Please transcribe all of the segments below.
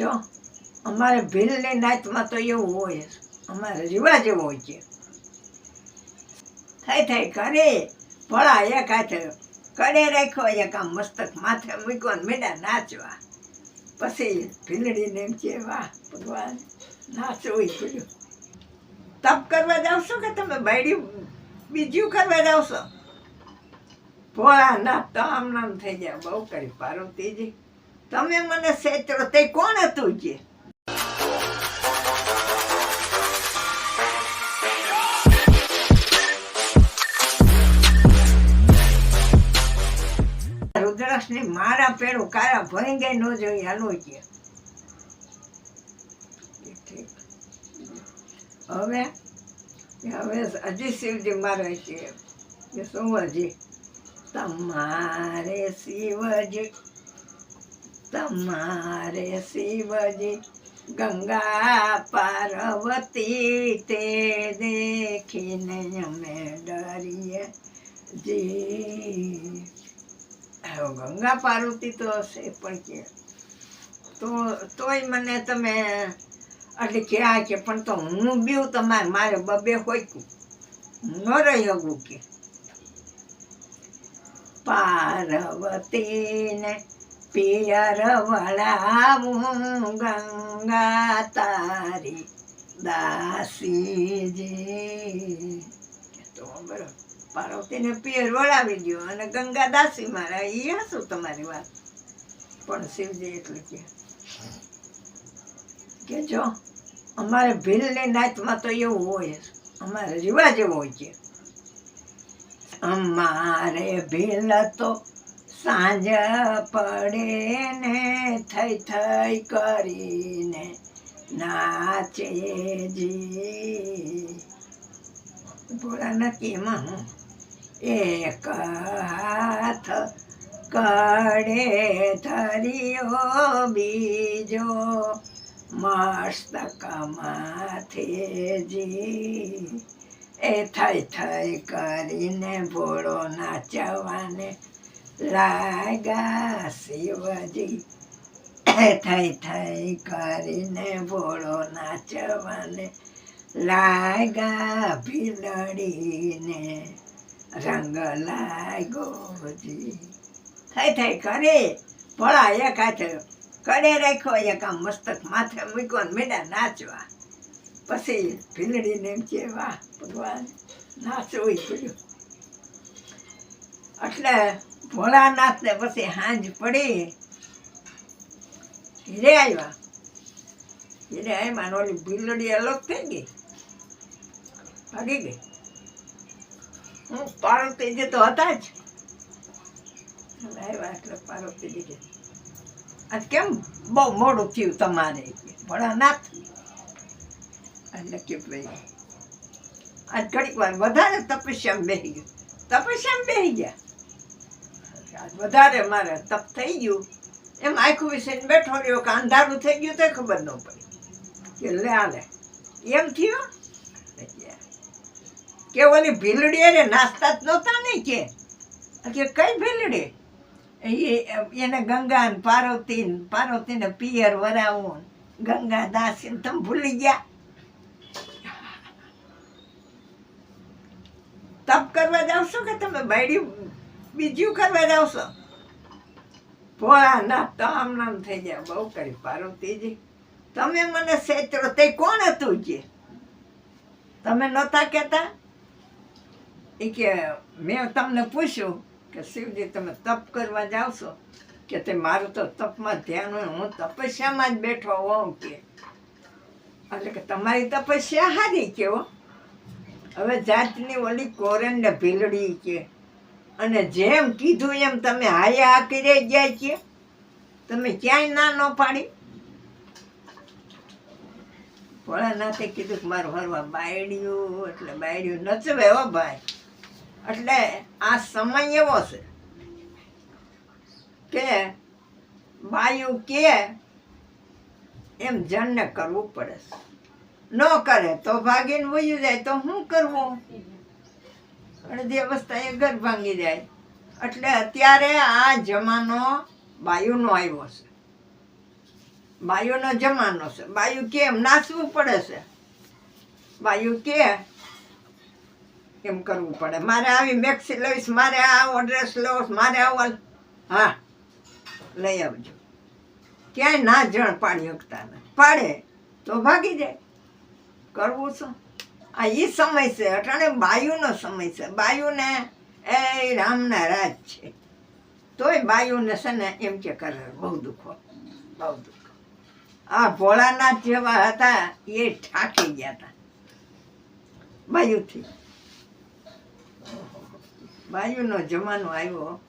જો, અમારે ભીલની નાચમાં તો એવું હોય અમારે રિવાજ એવો હોય છે. થઈ થઈ કરે. ભળા એક હાથે કરે રાખ્યો, એક આમ મસ્તક માથે મૂક્યો ને મેડા નાચવા. પછી ભીલડીને એમ કે, વાહ, ભગવાન, નાચવું પડ્યું. તપ કરવા જાવ છો કે તમે બાયડી બીજું કરવા જાવ છો? ના તો આમ નામ થઈ જાય બહુ કરી, પાર્વતીજી. તમે મને સેચરો તે કોણ હતું જે? રુદ્રાક્ષની મારા પેડું કારા ભરી ગઈ ન જોઈ હાલો કે. હવે હવે હજી શિવજી મારે છે. કે શું હજી? તમારે શિવજી. તમારે શિવજી ગંગા પાર્વતી તે દેખીને અમે ડરીએ જી ગંગા પાર્વતી તો હશે પણ કે, તો, તોય મને તમે એટલે ક્યાં કે, પણ તો હું બીવ તમારે, મારે બબે હોય ન રહી શકું કે. પાર્વતીને પિયર વળાવું ગંગા તારી દાસીજી તો બરોબર પાર્વતીને પિયર વળાવી દો અને ગંગા દાસી મારા એ શું તમારી વાત પણ શિવજી એટલું કે કે જો, અમારે ભીલની નાચમાં તો એવું હોય. અમારે રિવાજ એવો હોય છે અમારે ભીલ તો સાંજ પડે ને થઈ થઈ કરીને નાચે જી. ભોળા નથી એમાં હું એક હાથ કડે ધર્યો, બીજો મસ્તક માથેજી એ થઈ થઈ કરીને ભોળો નાચવાને લાગા શિવજી થઈ થઈ કરીને ભોળો નાચવાને લાગા ભીલડીને રંગ લાગ્યો જી. થઈ થઈ કરે, ભોળા એક હાથે કરે રાખ્યો, એક આમ મસ્તક માથે મૂક્યો ને મેડા નાચવા. પછી ભીલડીને એમ કે, વાહ ભગવાન, નાચવું પડ્યું. એટલે ભોળાનાથને પછી હાંજ પડી. હીરે આવ્યા. હીરે આવ્યા ઓલી ભીલડી અલગ થઈ ગઈ. ભાગી ગઈ. હું પાર્વતીજી તો હતા જ. આવ્યા એટલે પાર્વતીજી કે, આજ કેમ બહુ મોડું થયું તમારે? ભોળાનાથ? એટલે કે ભાઈ, આજ ઘડીક વાર વધારે તપસ્યામાં બેસી ગયું. તપસ્યામાં બેસી ગયા. વધારે મારે તપ થઈ ગયું. એમ આખું વિશે બેઠો રહ્યો કે અંધારું થઈ ગયું તો ખબર ન પડી. કે લે આલે એમ થયું? કે ઓલી ભીલડી અરે નાસ્તા જ નહોતા ને કે. કે કઈ ભીલડી? એને ગંગા ને પાર્વતી ને પાર્વતી ને પિયર વરાવું ગંગા દાસ તમે ભૂલી ગયા. તપ કરવા જાવ છો કે તમે બાયડી બીજું કરવા જાવશો છો? ભોળા ના તો આમ નામ થઈ જાય, બહુ કરી પાર્વતીજી તમે મને સેચરો તે કોણ હતું જે? તમે નહોતા કહેતા? એ કે મેં તમને પૂછ્યું કે શિવજી, તમે તપ કરવા જાવશો કે તે મારું તો તપમાં ધ્યાન હોય, હું તપસ્યામાં જ બેઠો હોઉં કે? એટલે કે તમારી તપસ્યા હારી કેવો હવે જાતની ઓલી કોરન ને ભીલડી છે અને જેમ કીધું એમ તમે હાય હા કરી જાય છે. તમે ક્યાંય ના ન પાડી. ભોળાનાથે કીધું કે મારું હરવા બાયડિયું, એટલે બાયડિયું નચવે હો ભાઈ. એટલે આ સમય એવો છે કે બાયું કે એમ જણને કરવું પડે. ન કરે તો ભાગીને વયું જાય, તો શું કરવું? અડધી અવસ્થા એ ઘર ભાંગી જાય. એટલે અત્યારે આ જમાનો બાયુનો આવ્યો છે. બાયુનો જમાનો છે. બાયુ કેમ નાચવું પડે છે. બાયુ કે એમ કરવું પડે. મારે આવી મેક્સી લઈશ, મારે આવો ડ્રેસ લઉશ મારે આવો હા, લઈ આવજો. ક્યાંય ના જણ પાડી શકતા નથી. પાડે તો ભાગી જાય. કરવું શું? આ એ સમય છે, અટાણે બાયુનો સમય છે. બાયુને એ રામના રાજ છે. તોય બાયુને છે ને એમ કે કરે, બહુ દુઃખો બહુ દુઃખ. આ ભોળાનાથ જેવા હતા, એ ઠાકી ગયા હતા. બાયુથી. બાયુનો જમાનો આવ્યો.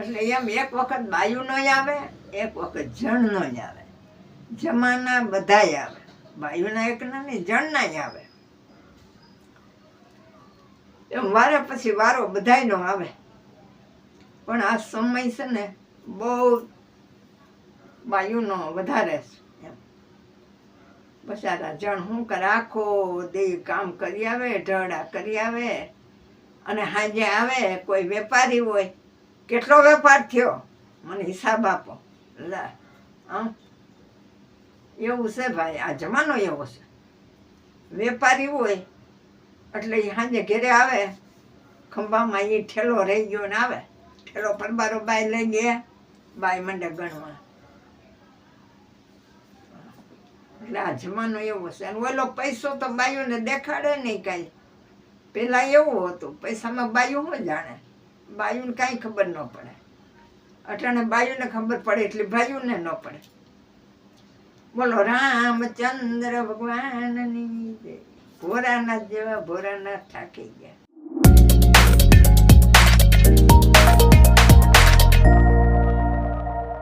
એટલે એમ એક વખત બાયુનો આવે, એક વખત જણનો જ આવે. જમાના બધાય આવે. બાયુના એકના નહીં જણના આવે. એમ વારે પછી વારો બધાયનો આવે. પણ આ સમય છે ને, બહુ બાયુનો વધારે છે એમ. બસારા જણ શું કરે? આખો દે કામ કરી આવે ઢળા કરી આવે, અને સાંજે આવે, કોઈ વેપારી હોય, કેટલો વેપાર થયો? મને હિસાબ આપો. લા, આમ એવું છે ભાઈ, આ જમાનો એવો છે. વેપારી હોય એટલે સાંજે ઘેરે આવે, ખંભામાં એ ઠેલો રહી ગયો ને આવે. ઠેલો પરબારો બાય લઈ ગયા બાય મંડે ગણવા. એટલે આ જમાનો એવો છે. અને ઓલો પૈસો તો બાયુને દેખાડે નહીં કાંઈ. પેલા એવું હતું, પૈસામાં બાયું શું જાણે. બાયુને કાંઈ ખબર ન પડે. અટાણે બાયુને ખબર પડે એટલે ભાઈઓને ન પડે. બોલો, રામચંદ્ર ભગવાનની જય. ભોરાનાથ જેવા ભોરાનાથ થાકી ગયા.